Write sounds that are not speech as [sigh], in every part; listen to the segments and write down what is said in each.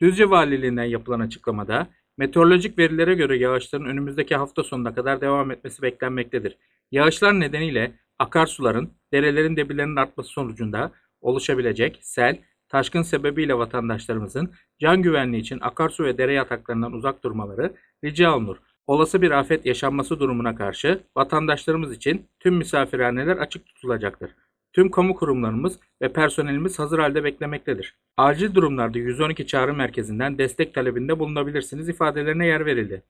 Düzce Valiliğinden yapılan açıklamada meteorolojik verilere göre yağışların önümüzdeki hafta sonuna kadar devam etmesi beklenmektedir. Yağışlar nedeniyle akarsuların, derelerin debirlerinin artması sonucunda oluşabilecek sel, taşkın sebebiyle vatandaşlarımızın can güvenliği için akarsu ve dere yataklarından uzak durmaları rica olunur. Olası bir afet yaşanması durumuna karşı vatandaşlarımız için tüm misafirhaneler açık tutulacaktır. Tüm kamu kurumlarımız ve personelimiz hazır halde beklemektedir. Acil durumlarda 112 çağrı merkezinden destek talebinde bulunabilirsiniz ifadelerine yer verildi.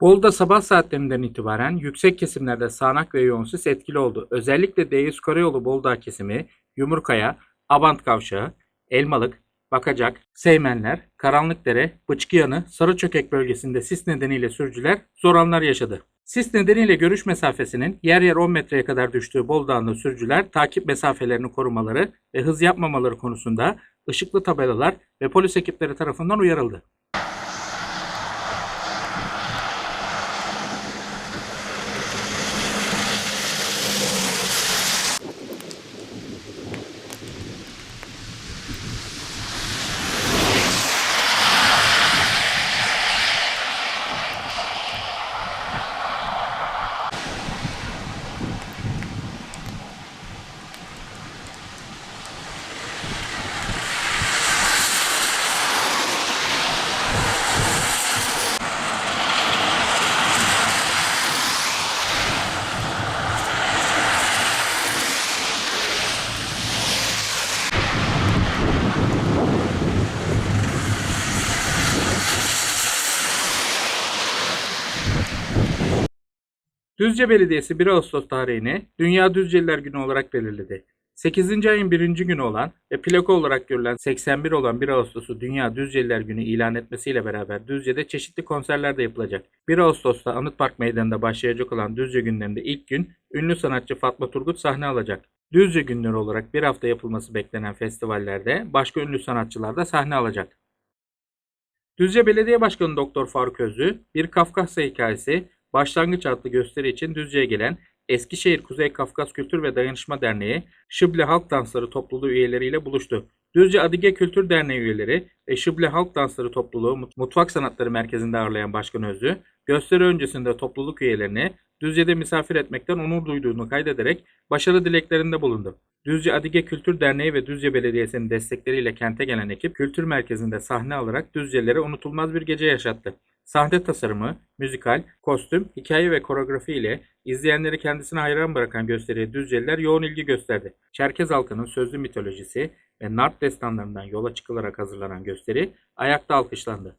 Bolu'da sabah saatlerinden itibaren yüksek kesimlerde sağanak ve yoğun sis etkili oldu. Özellikle D100 Karayolu Bolu kesimi, Yumurkaya, Abant Kavşağı, Elmalık, Bakacak, Seymenler, Karanlıkdere, Bıçkıyanı, Sarıçökek bölgesinde sis nedeniyle sürücüler zor anlar yaşadı. Sis nedeniyle görüş mesafesinin yer yer 10 metreye kadar düştüğü Bolu Dağı'nda sürücüler takip mesafelerini korumaları ve hız yapmamaları konusunda ışıklı tabelalar ve polis ekipleri tarafından uyarıldı. Düzce Belediyesi 1 Ağustos tarihini Dünya Düzceliler Günü olarak belirledi. 8. ayın 1. günü olan ve plaka olarak görülen 81 olan 1 Ağustos'u Dünya Düzceliler Günü ilan etmesiyle beraber Düzce'de çeşitli konserler de yapılacak. 1 Ağustos'ta Anıt Park Meydanı'nda başlayacak olan Düzce günlerinde ilk gün ünlü sanatçı Fatma Turgut sahne alacak. Düzce günleri olarak bir hafta yapılması beklenen festivallerde başka ünlü sanatçılar da sahne alacak. Düzce Belediye Başkanı Doktor Faruk Özlü, bir Kafkasya hikayesi başlangıç adlı gösteri için Düzce'ye gelen Eskişehir Kuzey Kafkas Kültür ve Dayanışma Derneği Şıble Halk Dansları topluluğu üyeleriyle buluştu. Düzce Adige Kültür Derneği üyeleri ve Şıble Halk Dansları topluluğu Mutfak Sanatları Merkezi'nde ağırlayan Başkan Özlü, gösteri öncesinde topluluk üyelerini Düzce'de misafir etmekten onur duyduğunu kaydederek başarı dileklerinde bulundu. Düzce Adige Kültür Derneği ve Düzce Belediyesi'nin destekleriyle kente gelen ekip kültür merkezinde sahne alarak Düzcelilere unutulmaz bir gece yaşattı. Sahne tasarımı, müzikal, kostüm, hikaye ve koreografi ile izleyenleri kendisine hayran bırakan gösteriye Düzceliler yoğun ilgi gösterdi. Çerkez halkının sözlü mitolojisi ve Nart destanlarından yola çıkılarak hazırlanan gösteri ayakta alkışlandı.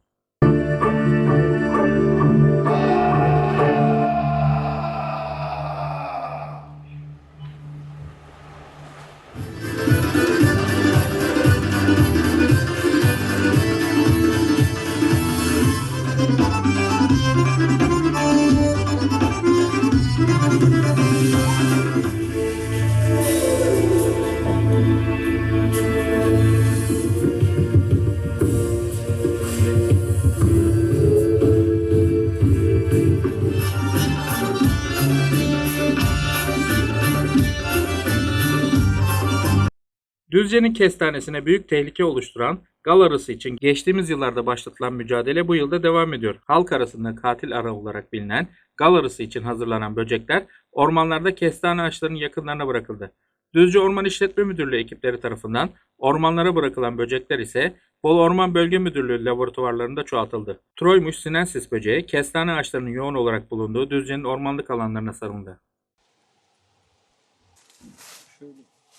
Düzce'nin kestanesine büyük tehlike oluşturan gal arısı için geçtiğimiz yıllarda başlatılan mücadele bu yılda devam ediyor. Halk arasında katil arı olarak bilinen gal arısı için hazırlanan böcekler ormanlarda kestane ağaçlarının yakınlarına bırakıldı. Düzce Orman İşletme Müdürlüğü ekipleri tarafından ormanlara bırakılan böcekler ise Bolu Orman Bölge Müdürlüğü laboratuvarlarında çoğaltıldı. Troymuş sinensis böceği kestane ağaçlarının yoğun olarak bulunduğu Düzce'nin ormanlık alanlarına sarıldı.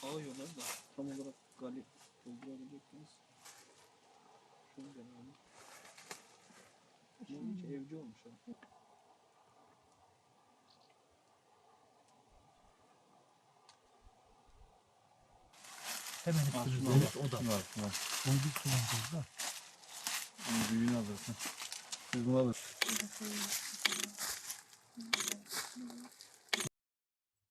Şöyle ağıyorlar da tam olarak gali doldurabileceksiniz. Şöyle deneyelim. Bunun içi evci olmuş ha. Hemen şuna evet, o da. şuna bak, şuna bak. Bunu bir kullanacağız da. Onun büyüğünü alırsın. Siz bunu alın.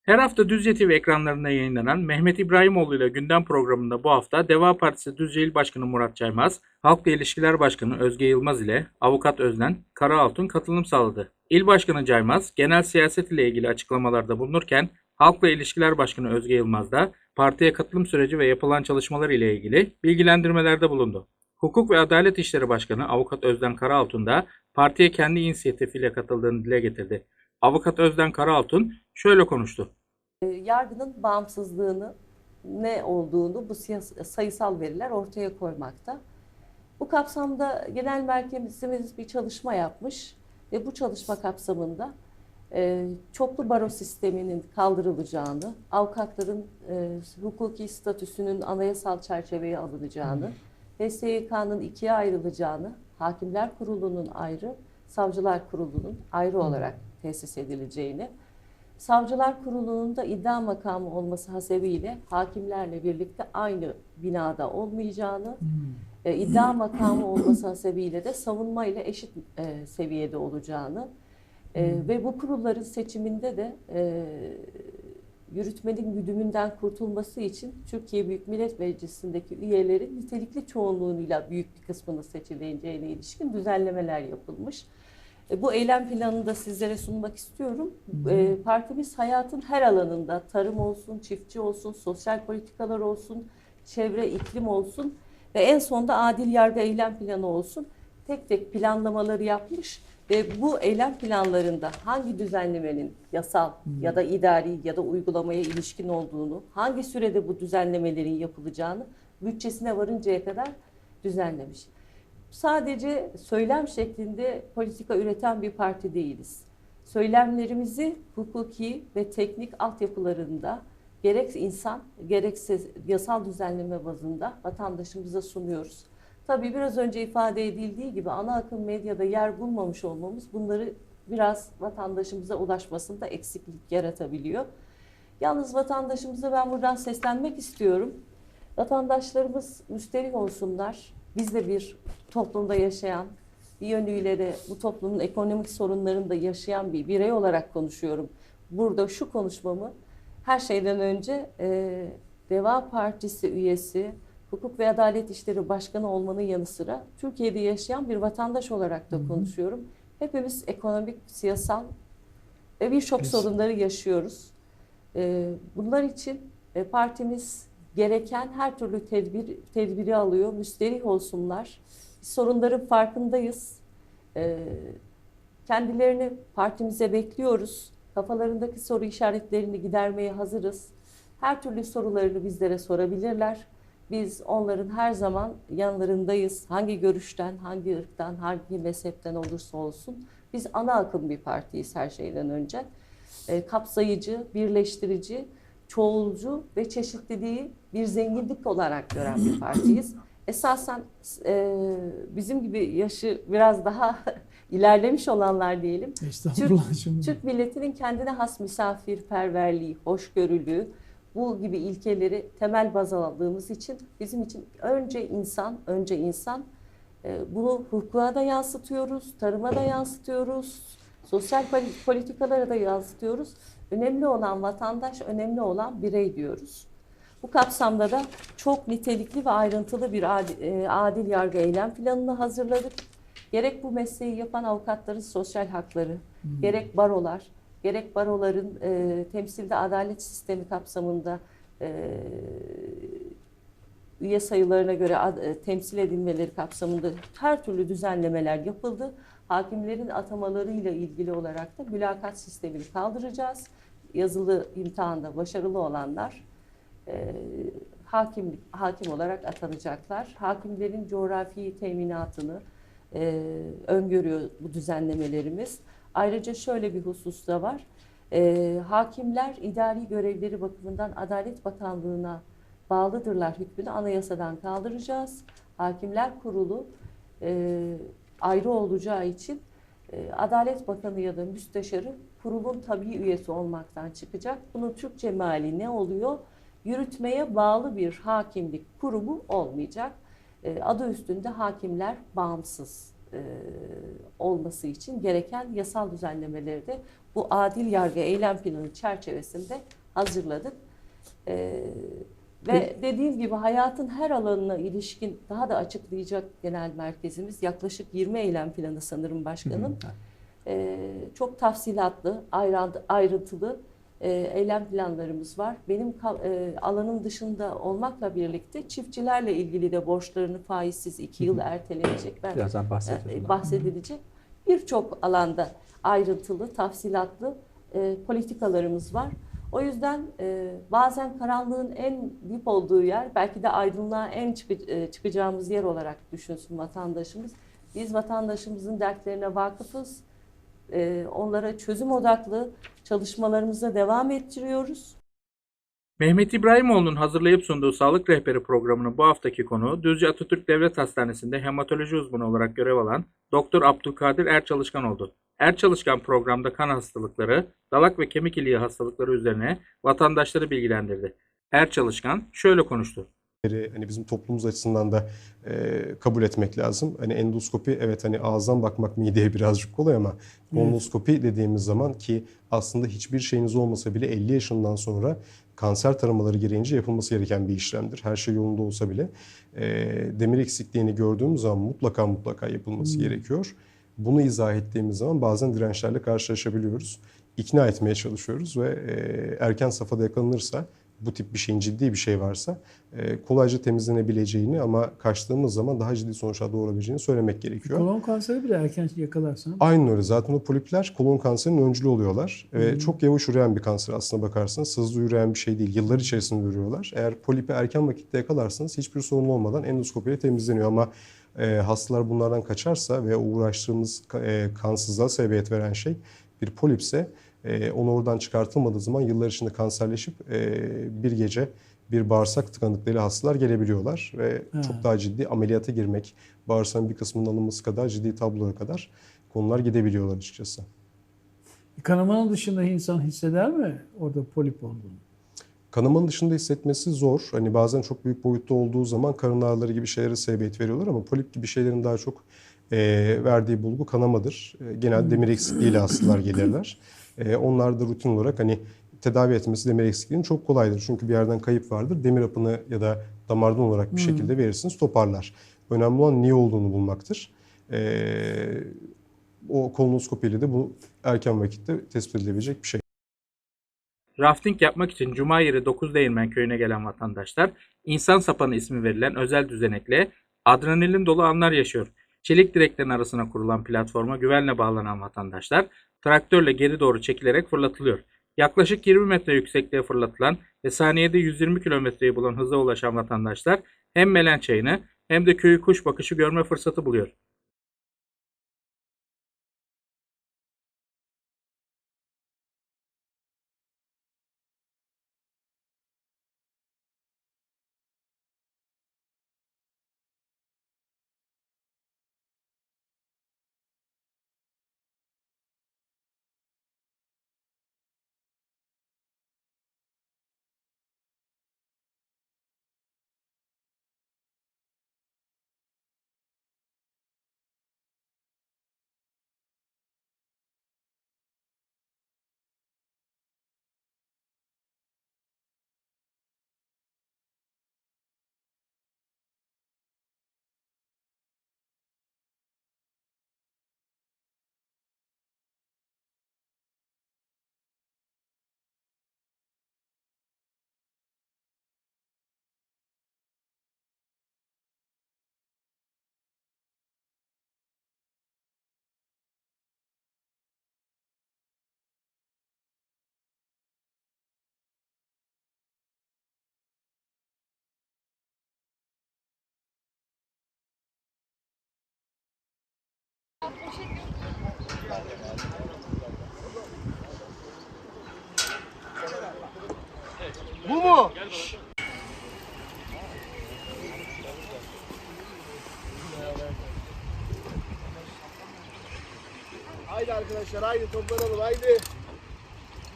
Her hafta Düzce TV ekranlarında yayınlanan Mehmet İbrahimoğlu ile gündem programında bu hafta Deva Partisi Düzce İl Başkanı Murat Caymaz, Halkla İlişkiler Başkanı Özge Yılmaz ile Avukat Özden Karaaltun katılım sağladı. İl Başkanı Caymaz, genel siyaset ile ilgili açıklamalarda bulunurken, Halkla İlişkiler Başkanı Özge Yılmaz da partiye katılım süreci ve yapılan çalışmalar ile ilgili bilgilendirmelerde bulundu. Hukuk ve Adalet İşleri Başkanı Avukat Özden Karaaltun da partiye kendi inisiyatifiyle katıldığını dile getirdi. Avukat Özden Karaaltun şöyle konuştu. yargının bağımsızlığını ne olduğunu bu sayısal veriler ortaya koymakta. Bu kapsamda genel merkezimiz bir çalışma yapmış ve bu çalışma kapsamında e, çoklu baro sisteminin kaldırılacağını, avukatların e, hukuki statüsünün anayasal çerçeveye alınacağını, HSYK'nın ikiye ayrılacağını, Hakimler Kurulu'nun ayrı, Savcılar Kurulu'nun ayrı olarak tesis edileceğini, Savcılar Kurulu'nun da iddia makamı olması hasebiyle hakimlerle birlikte aynı binada olmayacağını, e, iddia makamı olması hasebiyle de savunma ile eşit e, seviyede olacağını e, ve bu kurulların seçiminde de e, yürütmenin güdümünden kurtulması için Türkiye Büyük Millet Meclisi'ndeki üyelerin nitelikli çoğunluğuyla büyük bir kısmının seçileceğine ilişkin düzenlemeler yapılmış. E, Bu eylem planını da sizlere sunmak istiyorum. E, Partimiz hayatın her alanında tarım olsun, çiftçi olsun, sosyal politikalar olsun, çevre, iklim olsun ve en sonda adil yargı eylem planı olsun. Tek tek planlamaları yapmış ve bu eylem planlarında hangi düzenlemenin yasal ya da idari ya da uygulamaya ilişkin olduğunu, hangi sürede bu düzenlemelerin yapılacağını bütçesine varıncaya kadar düzenlemiş sadece söylem şeklinde politika üreten bir parti değiliz. Söylemlerimizi hukuki ve teknik altyapılarında gerek insan gerekse yasal düzenleme bazında vatandaşımıza sunuyoruz. Tabii biraz önce ifade edildiği gibi ana akım medyada yer bulmamış olmamız bunları biraz vatandaşımıza ulaşmasında eksiklik yaratabiliyor. Yalnız vatandaşımıza ben buradan seslenmek istiyorum. Vatandaşlarımız müsterih olsunlar. Biz de bir toplumda yaşayan, bir yönüyle de bu toplumun ekonomik sorunlarını da yaşayan bir birey olarak konuşuyorum. Burada şu konuşmamı her şeyden önce e, Deva Partisi üyesi, Hukuk ve Adalet İşleri Başkanı olmanın yanı sıra Türkiye'de yaşayan bir vatandaş olarak da konuşuyorum. Hepimiz ekonomik, siyasal ve birçok sorunları yaşıyoruz. E, bunlar için e, partimiz gereken her türlü tedbir tedbiri alıyor. Müsterih olsunlar. Sorunların farkındayız. Ee, kendilerini partimize bekliyoruz. Kafalarındaki soru işaretlerini gidermeye hazırız. Her türlü sorularını bizlere sorabilirler. Biz onların her zaman yanlarındayız. Hangi görüşten, hangi ırktan, hangi mezhepten olursa olsun. Biz ana akım bir partiyiz her şeyden önce. Ee, kapsayıcı, birleştirici, çoğulcu ve çeşitliliği bir zenginlik olarak gören bir partiyiz. Esasen e, bizim gibi yaşı biraz daha [laughs] ilerlemiş olanlar diyelim. Estağfurullah şimdi. Türk milletinin kendine has misafirperverliği, hoşgörülüğü, bu gibi ilkeleri temel baz aldığımız için bizim için önce insan, önce insan e, bunu hukuka da yansıtıyoruz, tarıma da yansıtıyoruz, sosyal poli- politikalara da yansıtıyoruz. Önemli olan vatandaş, önemli olan birey diyoruz. Bu kapsamda da çok nitelikli ve ayrıntılı bir adil, e, adil yargı eylem planını hazırladık. Gerek bu mesleği yapan avukatların sosyal hakları, gerek barolar, gerek baroların e, temsilde adalet sistemi kapsamında e, üye sayılarına göre ad- e, temsil edilmeleri kapsamında her türlü düzenlemeler yapıldı. Hakimlerin atamalarıyla ilgili olarak da mülakat sistemini kaldıracağız. Yazılı imtihanda başarılı olanlar e, hakim hakim olarak atanacaklar. Hakimlerin coğrafi teminatını e, öngörüyor bu düzenlemelerimiz. Ayrıca şöyle bir husus da var. E, hakimler idari görevleri bakımından Adalet Bakanlığı'na bağlıdırlar hükmünü anayasadan kaldıracağız. Hakimler Kurulu e, ayrı olacağı için e, Adalet Bakanı ya da müsteşarı kurulun tabii üyesi olmaktan çıkacak. Bunun Türkçe meali ne oluyor? Yürütmeye bağlı bir hakimlik kurumu olmayacak. E, adı üstünde hakimler bağımsız e, olması için gereken yasal düzenlemeleri de bu adil yargı eylem planı çerçevesinde hazırladık. E, ve dediğim gibi hayatın her alanına ilişkin daha da açıklayacak genel merkezimiz yaklaşık 20 eylem planı sanırım başkanım. Ee, çok tafsilatlı, ayrı- ayrıntılı eylem planlarımız var. Benim e, alanım dışında olmakla birlikte çiftçilerle ilgili de borçlarını faizsiz iki yıl ertelenecek. Ben Birazdan e, bahsedeceğiz. bahsedilecek. Birçok alanda ayrıntılı, tafsilatlı e, politikalarımız var. O yüzden e, bazen karanlığın en dip olduğu yer, belki de aydınlığa en çıkı- e, çıkacağımız yer olarak düşünsün vatandaşımız. Biz vatandaşımızın dertlerine vakıfız. E, onlara çözüm odaklı çalışmalarımıza devam ettiriyoruz. Mehmet İbrahimoğlu'nun hazırlayıp sunduğu Sağlık Rehberi programının bu haftaki konuğu Düzce Atatürk Devlet Hastanesi'nde hematoloji uzmanı olarak görev alan Doktor Abdülkadir Erçalışkan oldu. Erçalışkan programda kan hastalıkları, dalak ve kemik iliği hastalıkları üzerine vatandaşları bilgilendirdi. Erçalışkan şöyle konuştu. Hani bizim toplumumuz açısından da e, kabul etmek lazım. Hani endoskopi evet hani ağızdan bakmak mideye [laughs] birazcık kolay ama kolonoskopi dediğimiz zaman ki aslında hiçbir şeyiniz olmasa bile 50 yaşından sonra kanser taramaları gereğince yapılması gereken bir işlemdir. Her şey yolunda olsa bile e, demir eksikliğini gördüğümüz zaman mutlaka mutlaka yapılması gerekiyor. Bunu izah ettiğimiz zaman bazen dirençlerle karşılaşabiliyoruz. İkna etmeye çalışıyoruz ve e, erken safhada yakalanırsa bu tip bir şeyin ciddi bir şey varsa e, kolayca temizlenebileceğini ama kaçtığımız zaman daha ciddi sonuçlar doğurabileceğini söylemek gerekiyor. Kolon kanseri bile erken yakalarsan Aynen öyle. Zaten o polipler kolon kanserinin öncülü oluyorlar. Ve çok yavaş üreyen bir kanser aslına bakarsanız. Hızlı üreyen bir şey değil. Yıllar içerisinde ürüyorlar. Eğer polipi erken vakitte yakalarsanız hiçbir sorun olmadan endoskopiyle temizleniyor. Ama e, hastalar bunlardan kaçarsa ve uğraştığımız e, kansızlığa sebebiyet veren şey bir polipse e, onu oradan çıkartılmadığı zaman yıllar içinde kanserleşip e, bir gece bir bağırsak tıkanıklığıyla hastalar gelebiliyorlar ve Ha. çok daha ciddi ameliyata girmek, bağırsağın bir kısmının alınması kadar ciddi tablolara kadar konular gidebiliyorlar açıkçası. kanamanın dışında insan hisseder mi orada polip olduğunu? Kanamanın dışında hissetmesi zor. Hani bazen çok büyük boyutta olduğu zaman karın ağrıları gibi şeylere sebebiyet veriyorlar ama polip gibi şeylerin daha çok e, verdiği bulgu kanamadır. E, genelde demir eksikliğiyle hastalar gelirler. E, onlar da rutin olarak hani tedavi etmesi demir eksikliğinin çok kolaydır. Çünkü bir yerden kayıp vardır. Demir hapını ya da damardan olarak bir şekilde verirsiniz toparlar. Önemli olan niye olduğunu bulmaktır. E, o kolonoskopiyle de bu erken vakitte tespit edilebilecek bir şey. Rafting yapmak için Cuma yeri 9 Değirmen köyüne gelen vatandaşlar insan sapanı ismi verilen özel düzenekle adrenalin dolu anlar yaşıyor. Çelik direklerin arasına kurulan platforma güvenle bağlanan vatandaşlar traktörle geri doğru çekilerek fırlatılıyor. Yaklaşık 20 metre yüksekliğe fırlatılan ve saniyede 120 kilometreyi bulan hıza ulaşan vatandaşlar hem Melen Çayı'nı hem de köyü kuş bakışı görme fırsatı buluyor. Haydi arkadaşlar haydi toplanalım haydi.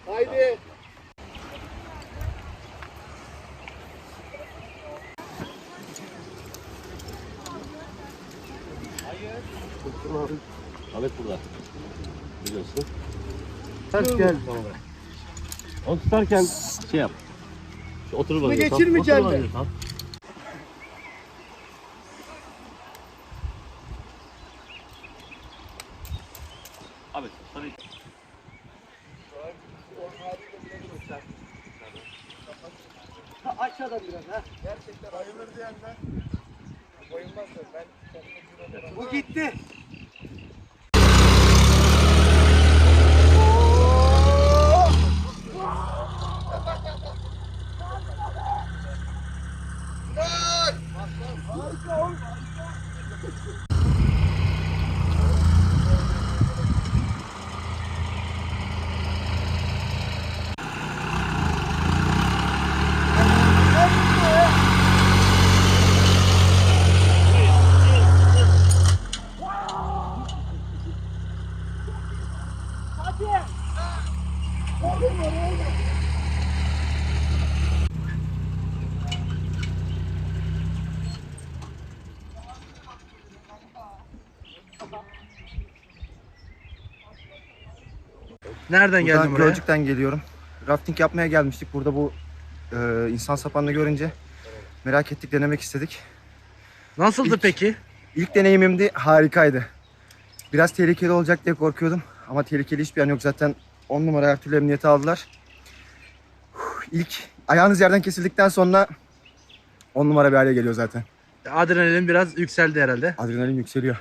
Haydi. Ahmet burada. Biliyorsun. Ters gel. Onu tutarken şey yap. Şu otur bakayım. geçirmeyeceksin Otur Nereden geldin Buradan buraya? Gölcük'ten geliyorum. Rafting yapmaya gelmiştik. Burada bu e, insan sapanını görünce merak ettik, denemek istedik. Nasıldı İlk- peki? İlk deneyimimdi, harikaydı. Biraz tehlikeli olacak diye korkuyordum. Ama tehlikeli hiçbir yan yok. Zaten 10 numara her türlü emniyete aldılar. İlk ayağınız yerden kesildikten sonra 10 numara bir hale geliyor zaten. Adrenalin biraz yükseldi herhalde. Adrenalin yükseliyor.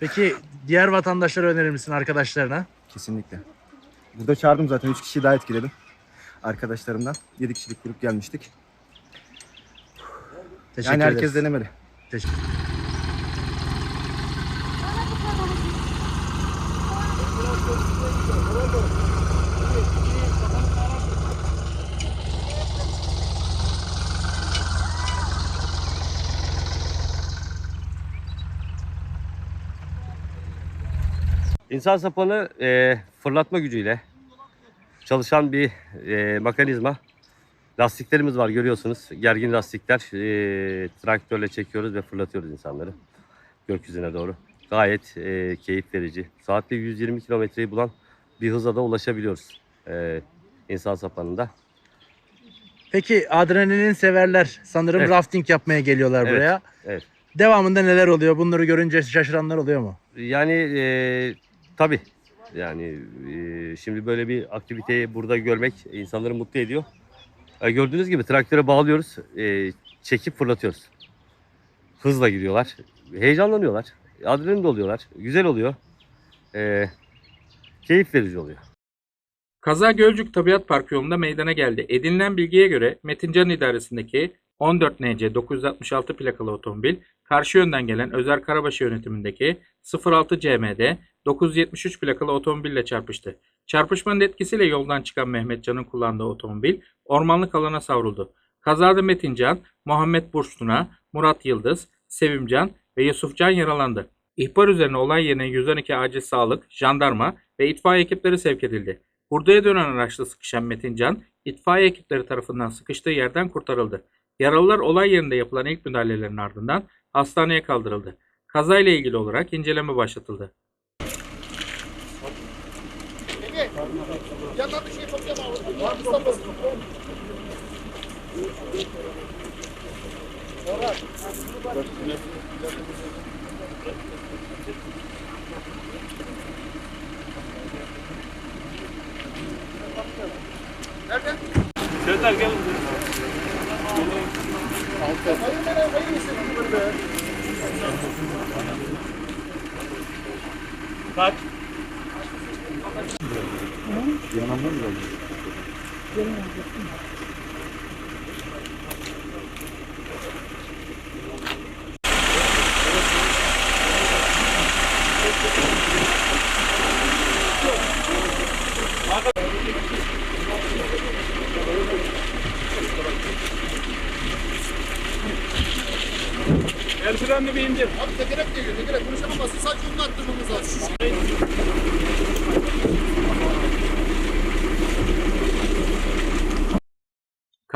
Peki diğer vatandaşlara önerir misin arkadaşlarına? Kesinlikle. Burada çağırdım zaten. 3 kişiyi daha etkiledim. Arkadaşlarımdan. 7 kişilik grup gelmiştik. Teşekkür yani herkes ederiz. denemeli. Teşekkür İnsan sapanı e, fırlatma gücüyle çalışan bir e, mekanizma. Lastiklerimiz var görüyorsunuz. Gergin lastikler. E, traktörle çekiyoruz ve fırlatıyoruz insanları gökyüzüne doğru. Gayet e, keyif verici. Saatte 120 kilometreyi bulan bir hıza da ulaşabiliyoruz e, insan sapanında. Peki adrenalin severler sanırım Evet. rafting yapmaya geliyorlar Evet, buraya. evet. Devamında neler oluyor? Bunları görünce şaşıranlar oluyor mu? Yani e, tabii. Yani e, şimdi böyle bir aktiviteyi burada görmek insanları mutlu ediyor. E, gördüğünüz gibi traktöre bağlıyoruz. e, çekip fırlatıyoruz. Hızla gidiyorlar. Heyecanlanıyorlar. Adrenalin doluyorlar. Güzel oluyor. E, keyif verici oluyor. Kaza Gölcük Tabiat Parkı yolunda meydana geldi. Edinilen bilgiye göre Metincan idaresindeki 14 NC 966 plakalı otomobil karşı yönden gelen Özer Karabaşı yönetimindeki 06 CMD 973 plakalı otomobille çarpıştı. Çarpışmanın etkisiyle yoldan çıkan Mehmetcan'ın kullandığı otomobil ormanlık alana savruldu. Kazada Metincan, Muhammed Burçtuna, Murat Yıldız, Sevimcan ve Yusufcan yaralandı. İhbar üzerine olay yerine 112 acil sağlık, jandarma ve itfaiye ekipleri sevk edildi. Hurdaya dönen araçta sıkışan Metincan, itfaiye ekipleri tarafından sıkıştığı yerden kurtarıldı. Yaralılar olay yerinde yapılan ilk müdahalelerin ardından hastaneye kaldırıldı. Kazayla ilgili olarak inceleme başlatıldı. Yandan bir şey toplama. Var Mustafa. Nerede? Sözler gelin. Hayır hayır hayır istedim burada. Kaç? Abi tekerek geliyor. Tekerek konuşamazsın. Sadece onu attırmamız lazım.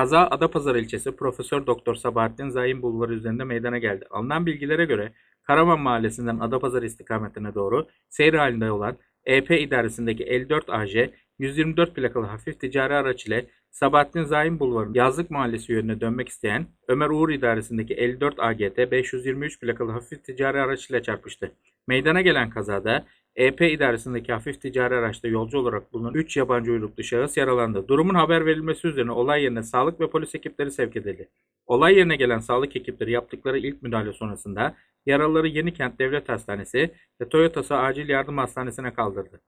Kaza Adapazarı ilçesi Profesör Doktor Sabahattin Zaim Bulvarı üzerinde meydana geldi. Alınan bilgilere göre Karaman Mahallesi'nden Adapazarı istikametine doğru seyir halinde olan EP idaresindeki 54 AJ 124 plakalı hafif ticari araç ile Sabahattin Zaim Bulvarı'nın Yazlık Mahallesi yönüne dönmek isteyen Ömer Uğur idaresindeki 54 AGT 523 plakalı hafif ticari araç ile çarpıştı. Meydana gelen kazada EP idaresindeki hafif ticari araçta yolcu olarak bulunan 3 yabancı uyruklu şahıs yaralandı. Durumun haber verilmesi üzerine olay yerine sağlık ve polis ekipleri sevk edildi. Olay yerine gelen sağlık ekipleri yaptıkları ilk müdahale sonrasında yaralıları Yenikent Devlet Hastanesi ve Toyota'sı Acil Yardım Hastanesi'ne kaldırdı.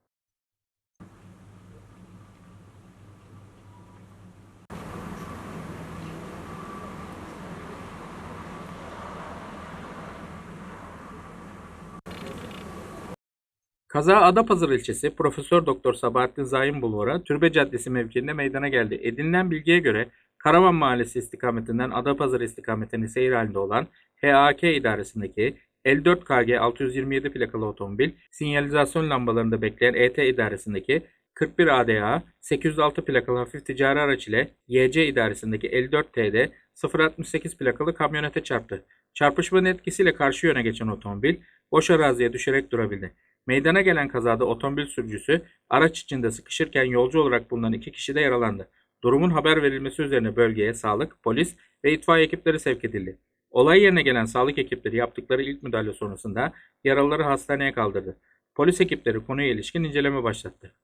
Kaza Adapazarı ilçesi Profesör Doktor Sabahattin Zaim Bulvarı Türbe Caddesi mevkiinde meydana geldi. Edinilen bilgiye göre Karavan Mahallesi istikametinden Adapazarı istikametine seyir halinde olan HAK idaresindeki 54 KG 627 plakalı otomobil sinyalizasyon lambalarında bekleyen ET idaresindeki 41 ADA 806 plakalı hafif ticari araç ile YC idaresindeki 54 TD 068 plakalı kamyonete çarptı. Çarpışmanın etkisiyle karşı yöne geçen otomobil boş araziye düşerek durabildi. Meydana gelen kazada otomobil sürücüsü araç içinde sıkışırken yolcu olarak bulunan iki kişi de yaralandı. Durumun haber verilmesi üzerine bölgeye sağlık, polis ve itfaiye ekipleri sevk edildi. Olay yerine gelen sağlık ekipleri yaptıkları ilk müdahale sonrasında yaralıları hastaneye kaldırdı. Polis ekipleri konuya ilişkin inceleme başlattı.